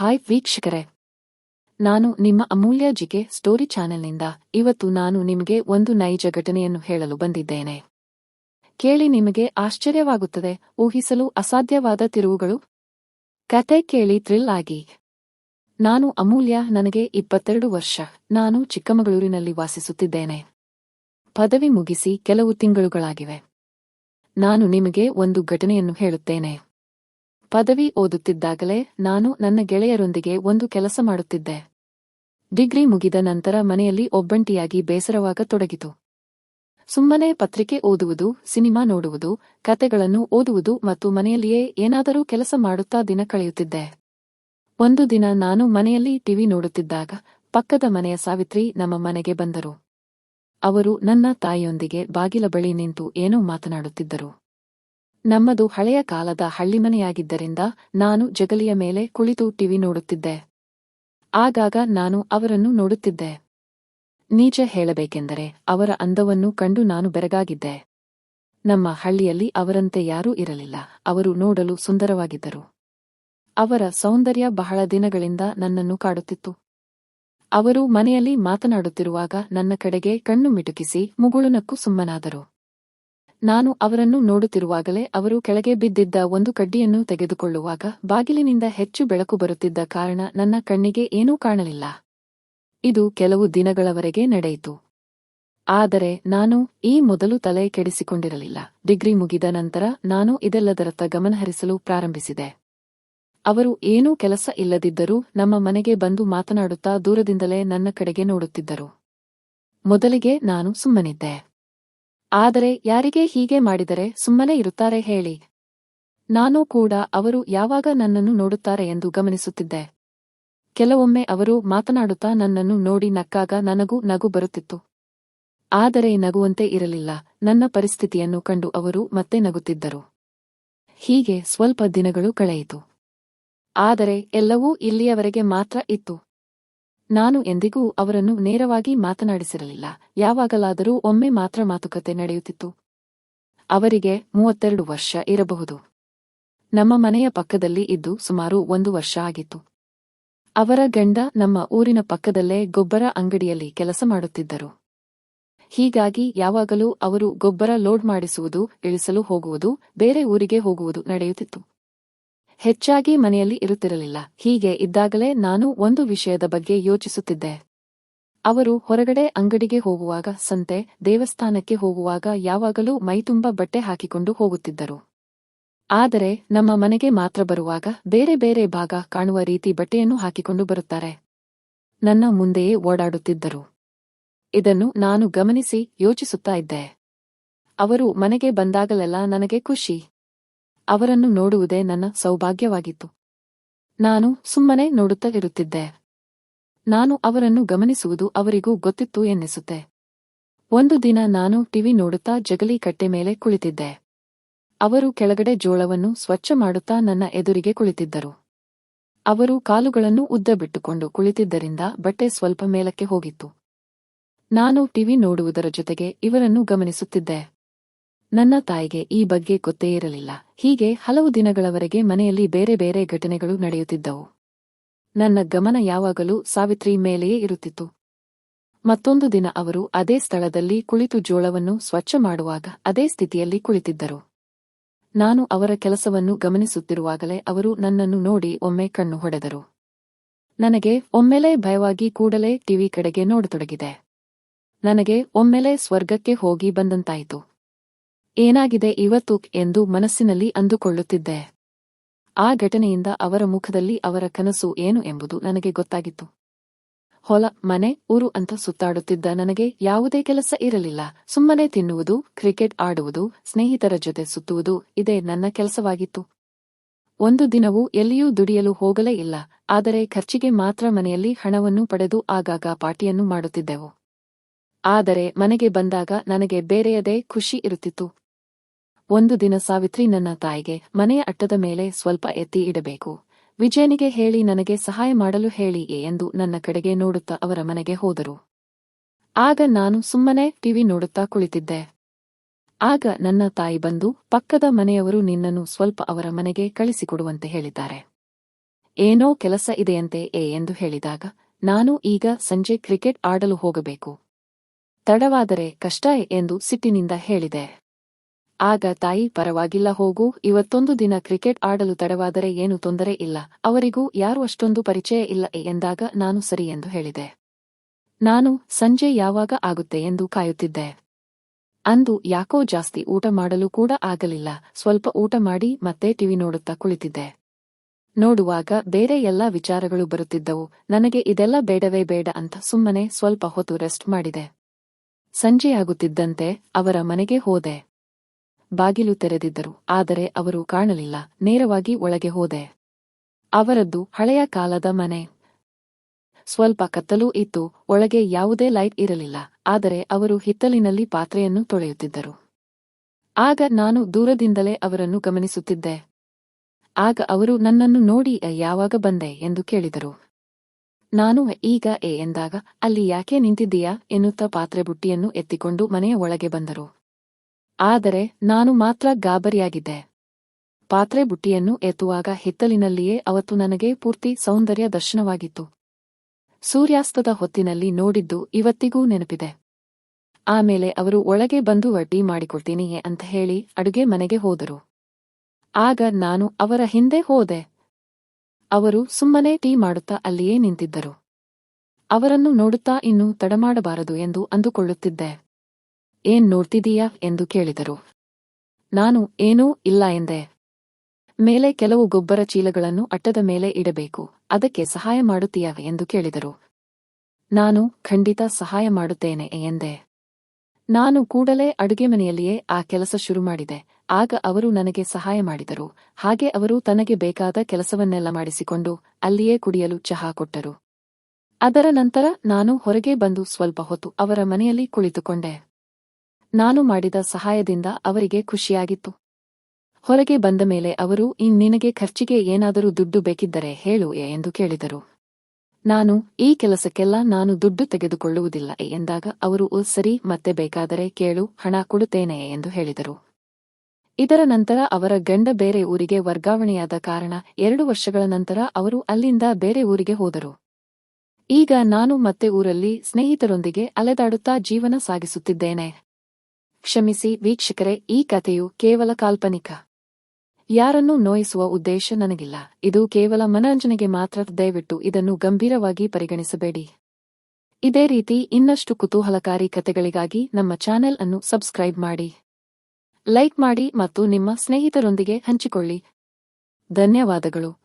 Hi ವೀಕ್ಷಕರೇ. ನಾನು ನಿಮ್ಮ ಅಮೂಲ್ಯ ಜಿಕೆ ಸ್ಟೋರಿ ಚಾನೆಲ್ನಿಂದ ಇವತ್ತು ನಾನು ನಿಮಗೆ ಒಂದು ನೈಜ ಘಟನೆಯನ್ನು ಹೇಳಲು ಬಂದಿದ್ದೇನೆ. ಕೇಳಿ ನಿಮಗೆ ಆಶ್ಚರ್ಯವಾಗುತ್ತದೆ, ಊಹಿಸಲು ಅಸಾಧ್ಯವಾದ ತಿರುವುಗಳು. ಕತೆ ಕೇಳಿ ಥ್ರಿಲ್ ಆಗಿ. ನಾನು ಅಮೂಲ್ಯ, ನನಗೆ ಇಪ್ಪತ್ತೆರಡು ವರ್ಷ. ನಾನು ಚಿಕ್ಕಮಗಳೂರಿನಲ್ಲಿ ವಾಸಿಸುತ್ತಿದ್ದೇನೆ. ಪದವಿ ಮುಗಿಸಿ ಕೆಲವು ತಿಂಗಳುಗಳಾಗಿವೆ. ನಾನು ನಿಮಗೆ ಒಂದು ಘಟನೆಯನ್ನು ಹೇಳುತ್ತೇನೆ. ಪದವಿ ಓದುತ್ತಿದ್ದಾಗಲೇ ನಾನು ನನ್ನ ಗೆಳೆಯರೊಂದಿಗೆ ಒಂದು ಕೆಲಸ ಮಾಡುತ್ತಿದ್ದೆ. ಡಿಗ್ರಿ ಮುಗಿದ ನಂತರ ಮನೆಯಲ್ಲಿ ಒಬ್ಬಂಟಿಯಾಗಿ ಬೇಸರವಾಗ ತೊಡಗಿತು ಸುಮ್ಮನೆ ಪತ್ರಿಕೆ ಓದುವುದು, ಸಿನಿಮಾ ನೋಡುವುದು, ಕತೆಗಳನ್ನು ಓದುವುದು ಮತ್ತು ಮನೆಯಲ್ಲಿಯೇ ಏನಾದರೂ ಕೆಲಸ ಮಾಡುತ್ತಾ ದಿನ ಕಳೆಯುತ್ತಿದ್ದೆ. ಒಂದು ದಿನ ನಾನು ಮನೆಯಲ್ಲಿ ಟಿವಿ ನೋಡುತ್ತಿದ್ದಾಗ ಪಕ್ಕದ ಮನೆಯ ಸಾವಿತ್ರಿ ನಮ್ಮ ಮನೆಗೆ ಬಂದರು. ಅವರು ನನ್ನ ತಾಯಿಯೊಂದಿಗೆ ಬಾಗಿಲ ಬಳಿ ನಿಂತು ಏನೋ ಮಾತನಾಡುತ್ತಿದ್ದರು. ನಮ್ಮದು ಹಳೆಯ ಕಾಲದ ಹಳ್ಳಿಮನೆಯಾಗಿದ್ದರಿಂದ ನಾನು ಜಗಲಿಯ ಮೇಲೆ ಕುಳಿತು ಟಿವಿ ನೋಡುತ್ತಿದ್ದೆ. ಆಗಾಗ ನಾನು ಅವರನ್ನು ನೋಡುತ್ತಿದ್ದೆ. ನಿಜ ಹೇಳಬೇಕೆಂದರೆ ಅವರ ಅಂದವನ್ನು ಕಂಡು ನಾನು ಬೆರಗಾಗಿದ್ದೆ. ನಮ್ಮ ಹಳ್ಳಿಯಲ್ಲಿ ಅವರಂತೆ ಯಾರೂ ಇರಲಿಲ್ಲ. ಅವರು ನೋಡಲು ಸುಂದರವಾಗಿದ್ದರು. ಅವರ ಸೌಂದರ್ಯ ಬಹಳ ದಿನಗಳಿಂದ ನನ್ನನ್ನು ಕಾಡುತ್ತಿತ್ತು. ಅವರು ಮನೆಯಲ್ಲಿ ಮಾತನಾಡುತ್ತಿರುವಾಗ ನನ್ನ ಕಡೆಗೆ ಕಣ್ಣು ಮಿಟುಕಿಸಿ ಮುಗುಳುನಕ್ಕೂ ಸುಮ್ಮನಾದರು. ನಾನು ಅವರನ್ನು ನೋಡುತ್ತಿರುವಾಗಲೇ ಅವರು ಕೆಳಗೆ ಬಿದ್ದಿದ್ದ ಒಂದು ಕಡ್ಡಿಯನ್ನು ತೆಗೆದುಕೊಳ್ಳುವಾಗ ಬಾಗಿಲಿನಿಂದ ಹೆಚ್ಚು ಬೆಳಕು ಬರುತ್ತಿದ್ದ ಕಾರಣ ನನ್ನ ಕಣ್ಣಿಗೆ ಏನೂ ಕಾಣಲಿಲ್ಲ. ಇದು ಕೆಲವು ದಿನಗಳವರೆಗೆ ನಡೆಯಿತು. ಆದರೆ ನಾನು ಈ ಮೊದಲು ತಲೆ ಕೆಡಿಸಿಕೊಂಡಿರಲಿಲ್ಲ. ಡಿಗ್ರಿ ಮುಗಿದ ನಂತರ ನಾನು ಇದೆಲ್ಲದರತ್ತ ಗಮನಹರಿಸಲು ಪ್ರಾರಂಭಿಸಿದೆ. ಅವರು ಏನೂ ಕೆಲಸ ಇಲ್ಲದಿದ್ದರೂ ನಮ್ಮ ಮನೆಗೆ ಬಂದು ಮಾತನಾಡುತ್ತಾ ದೂರದಿಂದಲೇ ನನ್ನ ಕಡೆಗೆ ನೋಡುತ್ತಿದ್ದರು. ಮೊದಲಿಗೆ ನಾನು ಸುಮ್ಮನಿದ್ದೆ. ಆದರೆ ಯಾರಿಗೆ ಹೀಗೆ ಮಾಡಿದರೆ ಸುಮ್ಮನೆ ಇರುತ್ತಾರೆ ಹೇಳಿ. ನಾನು ಕೂಡ ಅವರು ಯಾವಾಗ ನನ್ನನ್ನು ನೋಡುತ್ತಾರೆ ಎಂದು ಗಮನಿಸುತ್ತಿದ್ದೆ. ಕೆಲವೊಮ್ಮೆ ಅವರು ಮಾತನಾಡುತ್ತಾ ನನ್ನನ್ನು ನೋಡಿ ನಕ್ಕಾಗ ನನಗೂ ನಗು ಬರುತ್ತಿತ್ತು. ಆದರೆ ನಗುವಂತೆ ಇರಲಿಲ್ಲ. ನನ್ನ ಪರಿಸ್ಥಿತಿಯನ್ನು ಕಂಡು ಅವರು ಮತ್ತೆ ನಗುತ್ತಿದ್ದರು. ಹೀಗೆ ಸ್ವಲ್ಪ ದಿನಗಳು ಕಳೆಯಿತು. ಆದರೆ ಎಲ್ಲವೂ ಇಲ್ಲಿಯವರೆಗೆ ಮಾತ್ರ ಇತ್ತು. ನಾನು ಎಂದಿಗೂ ಅವರನ್ನು ನೇರವಾಗಿ ಮಾತನಾಡಿಸಿರಲಿಲ್ಲ. ಯಾವಾಗಲಾದರೂ ಒಮ್ಮೆ ಮಾತ್ರ ಮಾತುಕತೆ ನಡೆಯುತ್ತಿತ್ತು. ಅವರಿಗೆ ಮೂವತ್ತೆರಡು ವರ್ಷ ಇರಬಹುದು. ನಮ್ಮ ಮನೆಯ ಪಕ್ಕದಲ್ಲಿ ಇದ್ದು ಸುಮಾರು ಒಂದು ವರ್ಷ ಆಗಿತ್ತು. ಅವರ ಗಂಡ ನಮ್ಮ ಊರಿನ ಪಕ್ಕದಲ್ಲೇ ಗೊಬ್ಬರ ಅಂಗಡಿಯಲ್ಲಿ ಕೆಲಸ ಮಾಡುತ್ತಿದ್ದರು. ಹೀಗಾಗಿ ಯಾವಾಗಲೂ ಅವರು ಗೊಬ್ಬರ ಲೋಡ್ ಮಾಡಿಸುವುದು, ಇಳಿಸಲು ಹೋಗುವುದು, ಬೇರೆ ಊರಿಗೆ ಹೋಗುವುದು ನಡೆಯುತ್ತಿತ್ತು. ಹೆಚ್ಚಾಗಿ ಮನೆಯಲ್ಲಿ ಇರುತ್ತಿರಲಿಲ್ಲ. ಹೀಗೆ ಇದ್ದಾಗಲೇ ನಾನು ಒಂದು ವಿಷಯದ ಬಗ್ಗೆ ಯೋಚಿಸುತ್ತಿದ್ದೆ. ಅವರು ಹೊರಗಡೆ ಅಂಗಡಿಗೆ ಹೋಗುವಾಗ, ಸಂತೆ, ದೇವಸ್ಥಾನಕ್ಕೆ ಹೋಗುವಾಗ ಯಾವಾಗಲೂ ಮೈತುಂಬ ಬಟ್ಟೆ ಹಾಕಿಕೊಂಡು ಹೋಗುತ್ತಿದ್ದರು. ಆದರೆ, ನಮ್ಮ ಮನೆಗೆ ಮಾತ್ರ ಬರುವಾಗ ಬೇರೆ ಬೇರೆ ಭಾಗ ಕಾಣುವ ರೀತಿ ಬಟ್ಟೆಯನ್ನು ಹಾಕಿಕೊಂಡು ಬರುತ್ತಾರೆ. ನನ್ನ ಮುಂದೆಯೇ ಓಡಾಡುತ್ತಿದ್ದರು. ಇದನ್ನು ನಾನು ಗಮನಿಸಿ ಯೋಚಿಸುತ್ತಾ ಇದ್ದೆ. ಅವರು ಮನೆಗೆ ಬಂದಾಗಲೆಲ್ಲ ನನಗೆ ಖುಷಿ. ಅವರನ್ನು ನೋಡುವುದೇ ನನ್ನ ಸೌಭಾಗ್ಯವಾಗಿತ್ತು. ನಾನು ಸುಮ್ಮನೆ ನೋಡುತ್ತಾ ಇರುತ್ತಿದ್ದೆ. ನಾನು ಅವರನ್ನು ಗಮನಿಸುವುದು ಅವರಿಗೂ ಗೊತ್ತಿತ್ತು ಎನ್ನಿಸುತ್ತೆ. ಒಂದು ದಿನ ನಾನು ಟಿವಿ ನೋಡುತ್ತಾ ಜಗಲಿ ಕಟ್ಟೆ ಮೇಲೆ ಕುಳಿತಿದ್ದೆ. ಅವರು ಕೆಳಗಡೆ ಜೋಳವನ್ನು ಸ್ವಚ್ಛ ಮಾಡುತ್ತಾ ನನ್ನ ಎದುರಿಗೆ ಕುಳಿತಿದ್ದರು. ಅವರು ಕಾಲುಗಳನ್ನು ಉದ್ದ ಬಿಟ್ಟುಕೊಂಡು ಕುಳಿತಿದ್ದರಿಂದ ಬಟ್ಟೆ ಸ್ವಲ್ಪ ಮೇಲಕ್ಕೆ ಹೋಗಿತ್ತು. ನಾನು ಟಿವಿ ನೋಡುವುದರ ಜೊತೆಗೆ ಇವರನ್ನು ಗಮನಿಸುತ್ತಿದ್ದೆ. ನನ್ನ ತಾಯಿಗೆ ಈ ಬಗ್ಗೆ ಗೊತ್ತೇ ಇರಲಿಲ್ಲ. ಹೀಗೆ ಹಲವು ದಿನಗಳವರೆಗೆ ಮನೆಯಲ್ಲಿ ಬೇರೆ ಬೇರೆ ಘಟನೆಗಳು ನಡೆಯುತ್ತಿದ್ದವು. ನನ್ನ ಗಮನ ಯಾವಾಗಲೂ ಸಾವಿತ್ರಿ ಮೇಲೆಯೇ ಇರುತ್ತಿತ್ತು. ಮತ್ತೊಂದು ದಿನ ಅವರು ಅದೇ ಸ್ಥಳದಲ್ಲಿ ಕುಳಿತು ಜೋಳವನ್ನು ಸ್ವಚ್ಛ ಮಾಡುವಾಗ ಅದೇ ಸ್ಥಿತಿಯಲ್ಲಿ ಕುಳಿತಿದ್ದರು. ನಾನು ಅವರ ಕೆಲಸವನ್ನು ಗಮನಿಸುತ್ತಿರುವಾಗಲೇ ಅವರು ನನ್ನನ್ನು ನೋಡಿ ಒಮ್ಮೆ ಕಣ್ಣು ಹೊಡೆದರು. ನನಗೆ ಒಮ್ಮೆಲೇ ಭಯವಾಗಿ ಕೂಡಲೇ ಟಿವಿ ಕಡೆಗೆ ನೋಡತೊಡಗಿದೆ. ನನಗೆ ಒಮ್ಮೆಲೇ ಸ್ವರ್ಗಕ್ಕೆ ಹೋಗಿ ಬಂದಂತಾಯಿತು. ಏನಾಗಿದೆ ಇವತ್ತು ಎಂದು ಮನಸ್ಸಿನಲ್ಲಿ ಅಂದುಕೊಳ್ಳುತ್ತಿದ್ದೆ. ಆ ಘಟನೆಯಿಂದ ಅವರ ಮುಖದಲ್ಲಿ ಅವರ ಕನಸು ಏನು ಎಂಬುದು ನನಗೆ ಗೊತ್ತಾಗಿತ್ತು. ಹೊಲ, ಮನೆ, ಊರು ಅಂತ ಸುತ್ತಾಡುತ್ತಿದ್ದ ನನಗೆ ಯಾವುದೇ ಕೆಲಸ ಇರಲಿಲ್ಲ. ಸುಮ್ಮನೆ ತಿನ್ನುವುದು, ಕ್ರಿಕೆಟ್ ಆಡುವುದು, ಸ್ನೇಹಿತರ ಜೊತೆ ಸುತ್ತುವುದು, ಇದೇ ನನ್ನ ಕೆಲಸವಾಗಿತ್ತು. ಒಂದು ದಿನವೂ ಎಲ್ಲಿಯೂ ದುಡಿಯಲು ಹೋಗಲೇ ಇಲ್ಲ. ಆದರೆ ಖರ್ಚಿಗೆ ಮಾತ್ರ ಮನೆಯಲ್ಲಿ ಹಣವನ್ನು ಪಡೆದು ಆಗಾಗ ಪಾರ್ಟಿಯನ್ನು ಮಾಡುತ್ತಿದ್ದೆವು. ಆದರೆ ಮನೆಗೆ ಬಂದಾಗ ನನಗೆ ಬೇರೆಯದೇ ಖುಷಿ ಇರುತ್ತಿತ್ತು. ಒಂದು ದಿನ ಸಾವಿತ್ರಿ ನನ್ನ ತಾಯಿಗೆ ಮನೆಯ ಅಟ್ಟದ ಮೇಲೆ ಸ್ವಲ್ಪ ಎತ್ತಿ ಇಡಬೇಕು. ವಿಜಯನಿಗೆ ಹೇಳಿ ನನಗೆ ಸಹಾಯ ಮಾಡಲು ಹೇಳಿ ಎಂದು ನನ್ನ ಕಡೆಗೆ ನೋಡುತ್ತಾ ಅವರ ಮನೆಗೆ ಹೋದರು. ಆಗ ನಾನು ಸುಮ್ಮನೆ ಟಿವಿ ನೋಡುತ್ತಾ ಕುಳಿತಿದ್ದೆ. ಆಗ ನನ್ನ ತಾಯಿ ಬಂದು ಪಕ್ಕದ ಮನೆಯವರು ನಿನ್ನನ್ನು ಸ್ವಲ್ಪ ಅವರ ಮನೆಗೆ ಕಳಿಸಿಕೊಡುವಂತೆ ಹೇಳಿದ್ದಾರೆ. ಏನೋ ಕೆಲಸ ಇದೆಯಂತೆ ಏ ಎಂದು ಹೇಳಿದಾಗ, ನಾನು ಈಗ ಸಂಜೆ ಕ್ರಿಕೆಟ್ ಆಡಲು ಹೋಗಬೇಕು. ತಡವಾದರೆ ಕಷ್ಟ ಎಂದು ಸಿಟ್ಟಿನಿಂದ ಹೇಳಿದೆ. ಆಗ ತಾಯಿ ಪರವಾಗಿಲ್ಲ, ಹೋಗು, ಇವತ್ತೊಂದು ದಿನ ಕ್ರಿಕೆಟ್ ಆಡಲು ತಡವಾದರೆ ಏನು ತೊಂದರೆ ಇಲ್ಲ. ಅವರಿಗೂ ಯಾರು ಅಷ್ಟೊಂದು ಪರಿಚಯ ಇಲ್ಲ ಎಂದಾಗ ನಾನು ಸರಿ ಎಂದು ಹೇಳಿದೆ. ನಾನು ಸಂಜೆ ಯಾವಾಗ ಆಗುತ್ತೆ ಎಂದು ಕಾಯುತ್ತಿದ್ದೆ. ಅಂದು ಯಾಕೋ ಜಾಸ್ತಿ ಊಟ ಮಾಡಲು ಕೂಡ ಆಗಲಿಲ್ಲ. ಸ್ವಲ್ಪ ಊಟ ಮಾಡಿ ಮತ್ತೆ ಟಿವಿ ನೋಡುತ್ತಾ ಕುಳಿತಿದ್ದೆ. ನೋಡುವಾಗ ಬೇರೆ ಎಲ್ಲಾ ವಿಚಾರಗಳು ಬರುತ್ತಿದ್ದವು. ನನಗೆ ಇದೆಲ್ಲ ಬೇಡವೇ ಬೇಡ ಅಂತ ಸುಮ್ಮನೆ ಸ್ವಲ್ಪ ಹೊತ್ತು ರೆಸ್ಟ್ ಮಾಡಿದೆ. ಸಂಜೆಯಾಗುತ್ತಿದ್ದಂತೆ ಅವರ ಮನೆಗೆ ಹೋದೆ. ಬಾಗಿಲು ತೆರೆದಿದ್ದರು ಆದರೆ ಅವರು ಕಾಣಲಿಲ್ಲ ನೇರವಾಗಿ ಒಳಗೆ ಹೋದೆ. ಅವರದ್ದು ಹಳೆಯ ಕಾಲದ ಮನೆ. ಸ್ವಲ್ಪ ಕತ್ತಲೂ ಇತ್ತು ಒಳಗೆ ಯಾವುದೇ ಲೈಟ್ ಇರಲಿಲ್ಲ ಆದರೆ ಅವರು ಹಿತ್ತಲಿನಲ್ಲಿ ಪಾತ್ರೆಯನ್ನು ತೊಳೆಯುತ್ತಿದ್ದರು. ಆಗ ನಾನು ದೂರದಿಂದಲೇ ಅವರನ್ನು ಗಮನಿಸುತ್ತಿದ್ದೆ. ಆಗ ಅವರು ನನ್ನನ್ನು ನೋಡಿ "ಅ, ಯಾವಾಗ ಬಂದೆ? ಎಂದು ಕೇಳಿದರು. ನಾನು ಈಗ ಎ ಎಂದಾಗ ಅಲ್ಲಿ ಯಾಕೆ ನಿಂತಿದ್ದೀಯಾ? ಎನ್ನುತ್ತಾ ಪಾತ್ರೆ ಬುಟ್ಟಿಯನ್ನು ಎತ್ತಿಕೊಂಡು ಮನೆಯ ಒಳಗೆ ಬಂದರು. ಆದರೆ ನಾನು ಮಾತ್ರ ಗಾಬರಿಯಾಗಿದ್ದೆ. ಪಾತ್ರೆ ಬುಟ್ಟಿಯನ್ನು ಎತ್ತುವಾಗ ಹಿತ್ತಲಿನಲ್ಲಿಯೇ ಅವತ್ತು ನನಗೆ ಪೂರ್ತಿ ಸೌಂದರ್ಯ ದರ್ಶನವಾಗಿತ್ತು. ಸೂರ್ಯಾಸ್ತದ ಹೊತ್ತಿನಲ್ಲಿ ನೋಡಿದ್ದು ಇವತ್ತಿಗೂ ನೆನಪಿದೆ. ಆಮೇಲೆ ಅವರು ಒಳಗೆ ಬಂದು ಟೀ ಮಾಡಿಕೊಡ್ತೀನಿ ಅಂತ ಹೇಳಿ ಅಡುಗೆ ಮನೆಗೆ ಹೋದರು. ಆಗ ನಾನು ಅವರ ಹಿಂದೆ ಹೋದೆ. ಅವರು ಸುಮ್ಮನೆ ಟೀ ಮಾಡುತ್ತಾ ಅಲ್ಲಿಯೇ ನಿಂತಿದ್ದರು. ಅವರನ್ನು ನೋಡುತ್ತಾ ಇನ್ನೂ ತಡಮಾಡಬಾರದು ಎಂದು ಅಂದುಕೊಳ್ಳುತ್ತಿದ್ದೆ. ಏನ್ ನೋಡ್ತಿದೀಯಾ ಎಂದು ಕೇಳಿದರು. ನಾನು, ಏನೂ ಇಲ್ಲ ಎಂದೆ. ಮೇಲೆ ಕೆಲವು ಗೊಬ್ಬರ ಚೀಲಗಳನ್ನು ಅಟ್ಟದ ಮೇಲೆ ಇಡಬೇಕು, ಅದಕ್ಕೆ ಸಹಾಯ ಮಾಡುತ್ತೀಯಾ ಎಂದು ಕೇಳಿದರು. ನಾನು, ಖಂಡಿತ ಸಹಾಯ ಮಾಡುತ್ತೇನೆ ಎಂದೆ. ನಾನು ಕೂಡಲೇ ಅಡುಗೆ ಮನೆಯಲ್ಲಿಯೇ ಆ ಕೆಲಸ ಶುರು ಮಾಡಿದೆ, ಆಗ ಅವರು ನನಗೆ ಸಹಾಯ ಮಾಡಿದರು, ಹಾಗೆ ಅವರು ತನಗೆ ಬೇಕಾದ ಕೆಲಸವನ್ನೆಲ್ಲ ಮಾಡಿಸಿಕೊಂಡು ಅಲ್ಲಿಯೇ ಕುಡಿಯಲು ಚಹಾ ಕೊಟ್ಟರು. ಅದರ ನಂತರ ನಾನು ಹೊರಗೆ ಬಂದು ಸ್ವಲ್ಪ ಹೊತ್ತು ಅವರ ಮನೆಯಲ್ಲಿ ಕುಳಿತುಕೊಂಡೆ. ನಾನು ಮಾಡಿದ ಸಹಾಯದಿಂದ ಅವರಿಗೆ ಖುಷಿಯಾಗಿತ್ತು. ಹೊರಗೆ ಬಂದ ಮೇಲೆ ಅವರು ಇನ್ ನಿನಗೆ ಖರ್ಚಿಗೆ ಏನಾದರೂ ದುಡ್ಡು ಬೇಕಿದ್ದರೆ ಹೇಳು ಎಂದು ಕೇಳಿದರು. ನಾನು ಈ ಕೆಲಸಕ್ಕೆಲ್ಲ ನಾನು ದುಡ್ಡು ತೆಗೆದುಕೊಳ್ಳುವುದಿಲ್ಲ ಎಂದಾಗ ಅವರು "ಉ, ಸರಿ ಮತ್ತೆ ಬೇಕಾದರೆ ಕೇಳು ಹಣ ಕೊಡುತ್ತೇನೆ ಎಂದು ಹೇಳಿದರು. ಇದರ ನಂತರ ಅವರ ಗಂಡ ಬೇರೆ ಊರಿಗೆ ವರ್ಗಾವಣೆಯಾದ ಕಾರಣ ಎರಡು ವರ್ಷಗಳ ನಂತರ ಅವರು ಅಲ್ಲಿಂದ ಬೇರೆ ಊರಿಗೆ ಹೋದರು. ಈಗ ನಾನು ಮತ್ತೆ ಊರಲ್ಲಿ ಸ್ನೇಹಿತರೊಂದಿಗೆ ಅಲೆದಾಡುತ್ತಾ ಜೀವನ ಸಾಗಿಸುತ್ತಿದ್ದೇನೆ. ಕ್ಷಮಿಸಿ ವೀಕ್ಷಕರೇ, ಈ ಕಥೆಯು ಕೇವಲ ಕಾಲ್ಪನಿಕ. ಯಾರನ್ನೂ ನೋಯಿಸುವ ಉದ್ದೇಶ ನನಗಿಲ್ಲ. ಇದು ಕೇವಲ ಮನರಂಜನೆಗೆ ಮಾತ್ರ ದಯವಿಟ್ಟು ಇದನ್ನು ಗಂಭೀರವಾಗಿ ಪರಿಗಣಿಸಬೇಡಿ. ಇದೇ ರೀತಿ ಇನ್ನಷ್ಟು ಕುತೂಹಲಕಾರಿ ಕಥೆಗಳಿಗಾಗಿ ನಮ್ಮ ಚಾನೆಲ್ ಅನ್ನು ಸಬ್ಸ್ಕ್ರೈಬ್ ಮಾಡಿ. ಲೈಕ್ ಮಾಡಿ ಮತ್ತು ನಿಮ್ಮ ಸ್ನೇಹಿತರೊಂದಿಗೆ ಹಂಚಿಕೊಳ್ಳಿ. ಧನ್ಯವಾದಗಳು.